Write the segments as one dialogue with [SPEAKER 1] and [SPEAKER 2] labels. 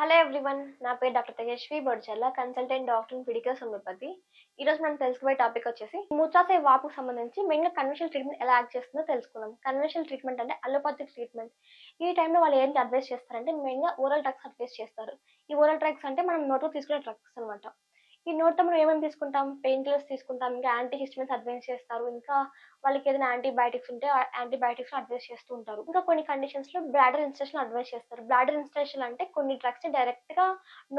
[SPEAKER 1] Hello everyone నా పేరు doctor Tejaswi Bodchalla consultant doctor పిడికల్ ఫిడికల్ ఈ రోజు మనం తెలుసుకోబోయే టాపిక్ వచ్చేసి మూత్రాశయ వాపుకు సంబంధించి మెయిన్గా కన్వెన్షనల్ ట్రీట్మెంట్ ఎలా యాక్ట్ చేస్తుందో తెలుసుకుందాం. కన్వెన్షనల్ ట్రీట్మెంట్ అంటే అలోపతిక్ ట్రీట్మెంట్ ఈ టైంలో వాళ్ళు ఏంటి అడ్వైస్ చేస్తారంటే మెయిన్గా ఓరల్ డ్రగ్స్ అడ్వైస్ చేస్తారు. ఈ ఓరల్ డ్రగ్స్ అంటే మనం నోట్లో తీసుకునే డ్రగ్స్ అనమాట ఈ నోట్లో మనం ఏమేమి తీసుకుంటాం? పెయిన్ కిల్లర్స్ తీసుకుంటాం. ఇంకా యాంటీ హిస్టమిన్స్ అడ్వైస్ చేస్తారు. ఇంకా వాళ్ళకి ఏదైనా యాంటీబయాటిక్స్ ఉంటే యాంటీబయాటిక్స్ అడ్వైస్ చేస్తూ ఉంటారు. ఇంకా కొన్ని కండిషన్స్లో బ్లాడర్ ఇన్స్టేషన్ అడ్వైస్ చేస్తారు. బ్లాడర్ ఇన్స్టేషన్ అంటే కొన్ని డ్రగ్స్ డైరెక్ట్గా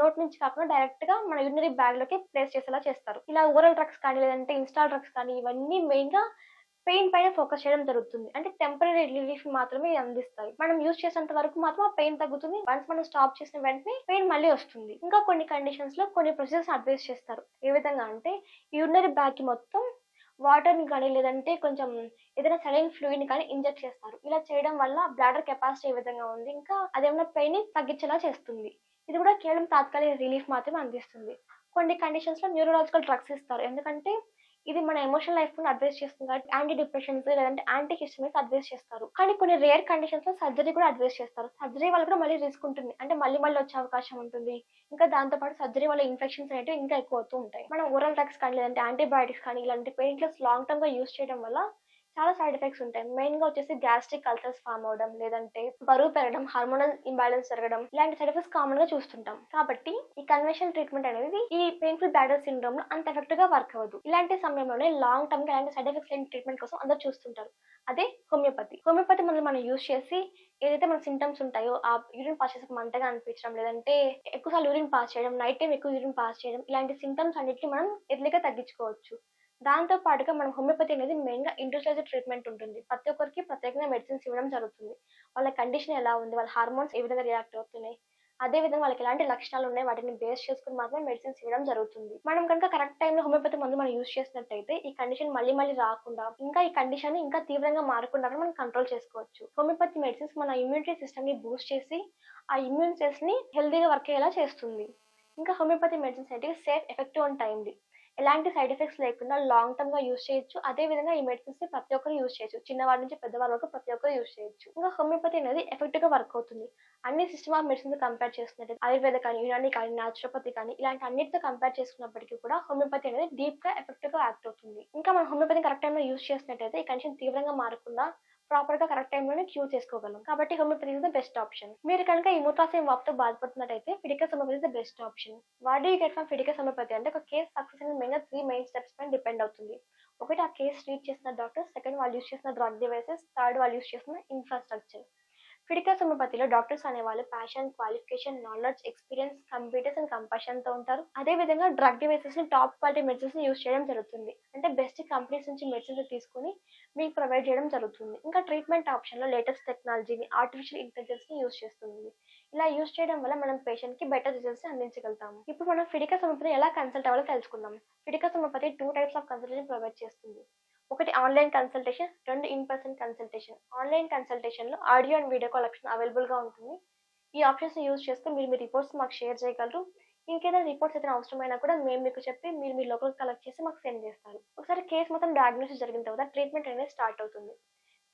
[SPEAKER 1] నోట్ నుంచి కాకుండా డైరెక్ట్గా మన యూరినరీ బ్యాగ్లోకి ప్లేస్ చేసేలా చేస్తారు. ఇలా ఓరల్ డ్రగ్స్ కానీ లేదంటే ఇన్స్టాల్ డ్రగ్స్ కానీ ఇవన్నీ మెయిన్గా పెయిన్ పైన ఫోకస్ చేయడం జరుగుతుంది. అంటే టెంపరీ రిలీఫ్ మాత్రమే అందిస్తాయి. మనం యూజ్ చేసేంత వరకు మాత్రం ఆ పెయిన్ తగ్గుతుంది. వన్స్ మనం స్టాప్ చేసిన వెంటనే పెయిన్ మళ్ళీ వస్తుంది. ఇంకా కొన్ని కండిషన్స్లో కొన్ని ప్రొసీజర్స్ అడ్వైస్ చేస్తారు. ఏ విధంగా అంటే యూరినరీ బ్యాగ్ మొత్తం వాటర్ని కానీ లేదంటే కొంచెం ఏదైనా సరైన ఫ్లూయిడ్ కానీ ఇంజెక్ట్ చేస్తారు. ఇలా చేయడం వల్ల బ్లాడర్ కెపాసిటీ ఏ విధంగా ఉంది? ఇంకా అదేమైనా పెయిన్ తగ్గించేలా చేస్తుంది. ఇది కూడా కేవలం తాత్కాలిక రిలీఫ్ మాత్రమే అందిస్తుంది. కొన్ని కండిషన్స్లో న్యూరలాజికల్ డ్రగ్స్ ఇస్తారు. ఎందుకంటే ఇది మన ఎమోషనల్ లైఫ్ను అడ్వైస్ చేస్తుంది కాబట్టి యాంటీ డిప్రెషన్స్ లేదంటే యాంటీ హిస్టమీస్ అడ్వైస్ చేస్తారు. కానీ కొన్ని రేర్ కండిషన్స్లో సర్జరీ కూడా అడ్వైస్ చేస్తారు. సర్జరీ వల్ల కూడా మళ్ళీ రిస్క్ ఉంటుంది. అంటే మళ్ళీ మళ్ళీ వచ్చే అవకాశం ఉంటుంది. ఇంకా దాంతో పాటు సర్జరీ వల్ల ఇన్ఫెక్షన్స్ అనేవి ఇంకా ఎక్కువ అవుతూ ఉంటాయి. మనం ఓరల్ డ్రగ్స్ కానీ లేదంటే యాంటీబయాటిక్స్ కానీ ఇలాంటి పెయిన్ కిల్లర్స్ లాంగ్ టర్మ్గా యూస్ చేయడం వల్ల చాలా సైడ్ ఎఫెక్ట్స్ ఉంటాయి. మెయిన్గా వచ్చేసి గ్యాస్ట్రిక్ అల్సర్స్ ఫామ్ అవడం లేదంటే బరువు పెరగడం హార్మోనల్ ఇంబ్యాలెన్స్ జరగడం ఇలాంటి సైడ్ ఎఫెక్ట్స్ కామన్గా చూస్తుంటాం. కాబట్టి ఈ కన్వెన్షనల్ ట్రీట్మెంట్ అనేది ఈ పెయిన్ఫుల్ బ్యాడర్ సిండ్రోమ్లో అంత ఎఫెక్ట్గా వర్క్ అవ్వదు. ఇలాంటి సమయంలోనే లాంగ్ టర్మ్గా ఇలాంటి సైడ్ ఎఫెక్ట్స్ లేని ట్రీట్మెంట్ కోసం అందరూ చూస్తుంటారు. అదే హోమియోపతి హోమియోపతి మందులు మనం యూజ్ చేసి ఏదైతే మన సింటమ్స్ ఉంటాయో ఆ యూరిన్ పాస్ చేసే మంటగా అనిపించడం లేదంటే ఎక్కువసార్లు యూరిన్ పాస్ చేయడం నైట్ టైం ఎక్కువ యూరిన్ పాస్ చేయడం ఇలాంటి సింటమ్స్ అన్నిటిని మనం ఎర్లీగా తగ్గించుకోవచ్చు. దాంతో పాటుగా మనం హోమియోపతి అనేది మెయిన్గా ఇండివిజువలైజ్డ్ ట్రీట్మెంట్ ఉంటుంది. ప్రతి ఒక్కరికి ప్రత్యేకంగా మెడిసిన్స్ ఇవ్వడం జరుగుతుంది. వాళ్ళ కండిషన్ ఎలా ఉంది? వాళ్ళ హార్మోన్స్ ఏ విధంగా రియాక్ట్ అవుతున్నాయి? అదే విధంగా వాళ్ళకి ఎలాంటి లక్షణాలు ఉన్నాయి? వాటిని బేస్ చేసుకుని మాత్రమే మెడిసిన్స్ ఇవ్వడం జరుగుతుంది. మనం కనుక కరెక్ట్ టైంలో హోమియోపతి మందు మనం యూజ్ చేసినట్టయితే ఈ కండిషన్ మళ్ళీ మళ్ళీ రాకుండా ఇంకా ఈ కండిషన్ ఇంకా తీవ్రంగా మారకుండా మనం కంట్రోల్ చేసుకోవచ్చు. హోమియోపతి మెడిసిన్స్ మన ఇమ్యూనిటీ సిస్టమ్ని బూస్ట్ చేసి ఆ ఇమ్యూన్ సెల్స్ని హెల్దీగా వర్క్ అయ్యేలా చేస్తుంది. ఇంకా హోమియోపతి మెడిసిన్స్ అనేవి సేఫ్ ఎఫెక్టివ్ అండ్ టైమ్లీ ఎలాంటి సైడ్ ఎఫెక్ట్స్ లేకుండా లాంగ్ టర్మ్గా యూస్ చేయొచ్చు. అదే విధంగా ఈ మెడిసిన్స్ని ప్రతి ఒక్కరు యూస్ చేయొచ్చు. చిన్నవాడి నుంచి పెద్దవారి వరకు ప్రతి ఒక్కరు యూస్ చేయొచ్చు. ఇంకా హోమియోపతి అనేది ఎఫెక్టివ్గా వర్క్ అవుతుంది. అన్ని సిస్టమ్ ఆఫ్ మెడిసిన్స్ కంపేర్ చేస్తున్నట్టు ఆయుర్వేద కానీ యునాని కానీ నాచురోపతి కానీ ఇలాంటి అన్నిటితో కంపేర్ చేసుకున్నప్పటికీ కూడా హోమియోపతి అనేది డీప్గా ఎఫెక్టివ్గా యాక్ట్ అవుతుంది. ఇంకా మనం హోమియోపతి కరెక్ట్ టైంలో యూస్ చేసినట్టయితే ఈ కండిషన్ తీవ్రంగా మారకుండా ప్రాపర్గా కరెక్ట్ టైంలోనే క్యూర్ చేసుకోగలం. కాబట్టి homeopathy is the best option మీరు కనుక ఈ మూత్రాశయం వాపుతో బాధపడుతున్నట్టయితే Fidicus homeopathy is the best option what do get from Fidicus homeopathy అంటే ఒక కేస్ సక్సెస్ అనేది మెయిన్ త్రీ మెయిన్ స్టెప్స్ పైన డిపెండ్ అవుతుంది. ఒకటి ఆ కేస్ ట్రీట్ చేసిన డాక్టర్ సెకండ్ వాళ్ళు యూస్ చేసిన డ్రగ్ డివైసెస్ థర్డ్ వాళ్ళు యూస్ చేసిన ఇన్ఫ్రాస్ట్రక్చర్ ఫిడికస్ సమపతిలో డాక్టర్స్ అనేవాళ్ళు passion qualification knowledge experience computers and కంపాషన్తో ఉంటారు. అదే విధంగా డ్రగ్ డివైసెస్ని టాప్ క్వాలిటీ మెడిసిన్స్ని యూస్ చేయడం జరుగుతుంది. అంటే బెస్ట్ కంపెనీస్ నుంచి మెడిసిన్స్ తీసుకుని మీకు ప్రొవైడ్ చేయడం జరుగుతుంది. ఇంకా ట్రీట్మెంట్ ఆప్షన్లో లేటెస్ట్ టెక్నాలజీని ఆర్టిఫిషియల్ ఇంటెలిజెన్స్ని యూస్ చేస్తుంది. ఇలా యూస్ చేయడం వల్ల మనం పేషెంట్కి బెటర్ రిజల్ట్స్ అందించగలుగుతాము. ఇప్పుడు మనం ఫిడికస్ సమపతిని ఎలా కన్సల్ట్ అవ్వాలో తెలుసుకుందాం. Fidicus సమపతి two types of consultation provide చేస్తుంది. ఒకటి ఆన్లైన్ కన్సల్టేషన్ రెండు in person consultation online కన్సల్టేషన్లో audio and video call option అవైలబుల్గా ఉంటుంది. ఈ ఆప్షన్స్ యూజ్ చేస్తూ మీరు మీ రిపోర్ట్స్ మాకు షేర్ చేయగలరు. ఇంకేదైనా రిపోర్ట్స్ ఏదైనా అవసరమైనా కూడా మేము మీకు చెప్పి మీరు మీ లోకల్ కలెక్ట్ చేసి మాకు సెండ్ చేస్తారు. ఒకసారి కేసు మొత్తం డయాగ్నోసిస్ జరిగిన తర్వాత ట్రీట్మెంట్ అనేది స్టార్ట్ అవుతుంది.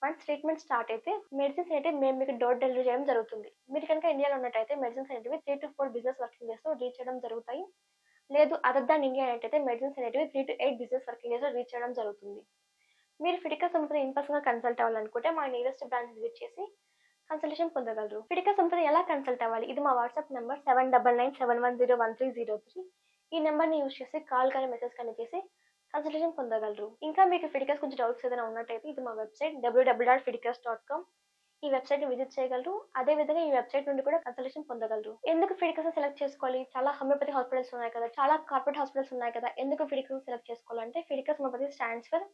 [SPEAKER 1] వన్స్ ట్రీట్మెంట్ స్టార్ట్ అయితే మెడిసిన్స్ అయితే మేము మీకు డోర్ డెలివరీ చేయడం జరుగుతుంది. మీరు కనుక ఇండియాలో ఉన్నట్టయితే మెడిసిన్స్ అనేవి three to four business working days reach చేయడం జరుగుతాయి. లేదు అదర్ దాన్ ఇండియా అయితే మెడిసిన్స్ అనేటివి three to eight business working days reach చేయడం జరుగుతుంది. మీరు ఫిడికా సంస్థని ఇన్ పర్సన్గా కన్సల్ట్ అవ్వాలనుకుంటే మా నియరెస్ట్ బ్రాంచ్ విజిట్ చేసి కన్సల్టేషన్ పొందగలరు. ఫిడికా సంపద ఎలా కన్సల్ట్ అవ్వాలి? ఇది మా WhatsApp number seven double nine seven one zero one three zero three ఈ నెంబర్ని యూస్ చేసి కాల్ కానీ మెసేజ్ కానీ చేసి కన్సల్టేషన్ పొందగలరు. ఇంకా మీకు ఫిడికస్ కొంచెం డౌట్స్ ఏదైనా ఉన్నట్టయితే ఇది మా వెబ్సైట్ డబ్ల్యూడబ్ల్యూ డాట్ ఫిడికాస్ డాట్ కామ్ ఈ వెబ్సైట్ని విజిట్ చేయగలరు. అదే విధంగా ఈ వెబ్సైట్ నుండి కూడా కన్సల్టేషన్ పొందగలరు. ఎందుకు ఫిడికస్ సెలెక్ట్ చేసుకోవాలి? చాలా హోమియోపతి హాస్పిటల్స్ ఉన్నాయి కదా. చాలా కార్పొరేట్ హాస్పిటల్స్ ఉన్నాయి కదా. ఎందుకు ఫిడికస్ సెలెక్ట్ చేసుకోవాలంటే Fidicus homeopathy stands for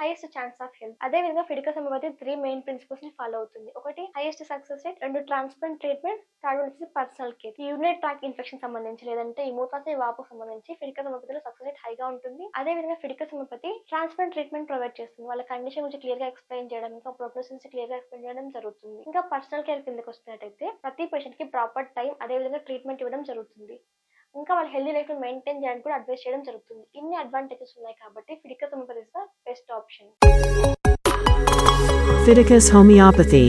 [SPEAKER 1] highest chance of health అదే విధంగా ఫిడికస్ హోమియోపతి త్రీ మెయిన్ ప్రిన్సిపల్స్ని ఫాలో అవుతుంది. ఒకటి హైయెస్ట్ సక్సెస్ రేట్ రెండు ట్రాన్స్ప్లాంట్ ట్రీట్మెంట్ థర్డ్ వచ్చేసి పర్సనల్ కేర్ ఈ యూనిట్ ట్రాక్ ఇన్ఫెక్షన్ సంబంధించి లేదంటే ఈ మూతాశయ వాపు సంబంధించి ఫిడికస్ హోమియోపతిలో సక్సెస్ రేట్ హైగా ఉంటుంది. అదే విధంగా Fidicus homeopathy transplant treatment provide చేస్తుంది. వాళ్ళ కండిషన్ గురించి క్లియర్గా ఎక్స్ప్లెయిన్ చేయడం ఇంకా ప్రొగ్నోసిస్ క్లియర్గా ఎక్స్ప్లెయిన్ చేయడం జరుగుతుంది. ఇంకా పర్సనల్ కేర్ కిందకి వస్తున్నట్టయితే ప్రతి పేషెంట్కి ప్రాపర్ టైం అదే విధంగా ట్రీట్మెంట్ ఇవ్వడం జరుగుతుంది. ఇంకా వాళ్ళ హెల్దీ లైఫ్ మెయింటైన్ చేయడానికి కూడా అడ్వైస్ చేయడం జరుగుతుంది. ఇన్ని అడ్వాంటేజెస్ ఉన్నాయి కాబట్టి Fidicus homeopathy is the best option
[SPEAKER 2] Fidicus homeopathy